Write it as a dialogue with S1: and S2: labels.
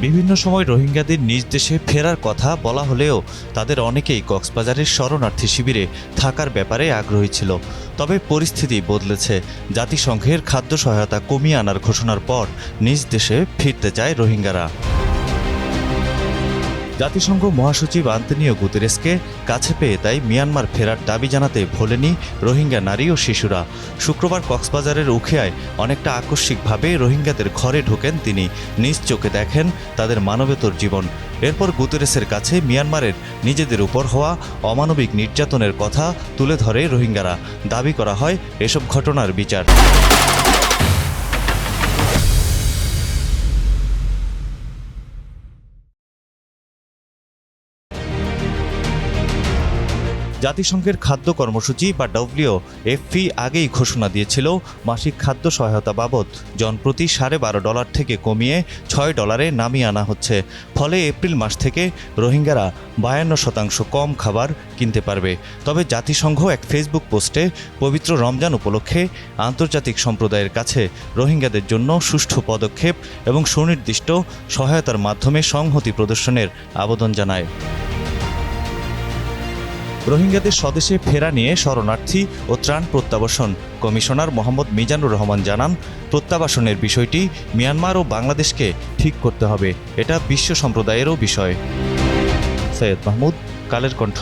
S1: বিভিন্ন সময় রোহিঙ্গাদের নিজ দেশে ফেরার কথা বলা হলেও তাদের অনেকেই কক্সবাজারের শরণার্থী শিবিরে থাকার ব্যাপারে আগ্রহী ছিল। তবে পরিস্থিতি বদলেছে। জাতিসংঘের খাদ্য সহায়তা কমিয়ে আনার ঘোষণার পর নিজ দেশে ফিরতে চায় রোহিঙ্গারা। জাতিসংঘ মহাসচিব আন্তনিও গুতেরেসকে কাছে পেয়ে তাই মিয়ানমার ফেরার দাবি জানাতে ভোলেনি রোহিঙ্গা নারী ও শিশুরা। শুক্রবার কক্সবাজারের উখিয়ায় অনেকটা আকস্মিকভাবে রোহিঙ্গাদের ঘরে ঢোকেন তিনি। নিজ চোখে দেখেন তাদের মানবেতর জীবন। এরপর গুতেরেসের কাছে মিয়ানমারের নিজেদের উপর হওয়া অমানবিক নির্যাতনের কথা তুলে ধরে রোহিঙ্গারা। দাবি করা হয় এসব ঘটনার বিচার। জাতিসংঘের খাদ্য কর্মসূচি বা ডব্লিউ এফপি আগেই ঘোষণা দিয়েছিল মাসিক খাদ্য সহায়তা বাবদ। জনপ্রতি সাড়ে বারো ডলার থেকে কমিয়ে ছয় ডলারে নামিয়ে আনা হচ্ছে। ফলে এপ্রিল মাস থেকে রোহিঙ্গারা বায়ান্ন শতাংশ কম খাবার কিনতে পারবে। তবে জাতিসংঘ এক ফেসবুক পোস্টে পবিত্র রমজান উপলক্ষে আন্তর্জাতিক সম্প্রদায়ের কাছে রোহিঙ্গাদের জন্য সুষ্ঠু পদক্ষেপ এবং সুনির্দিষ্ট সহায়তার মাধ্যমে সংহতি প্রদর্শনের আবেদন জানায়। রোহিঙ্গাদের স্বদেশে ফেরা নিয়ে শরণার্থী ও ত্রাণ প্রত্যাবাসন। কমিশনার মোহাম্মদ মিজানুর রহমান জানান, প্রত্যাবাসনের বিষয়টি মিয়ানমার ও বাংলাদেশকে ঠিক করতে হবে। এটা বিশ্ব সম্প্রদায়েরও বিষয়। সৈয়দ মাহমুদ, কালের কণ্ঠ।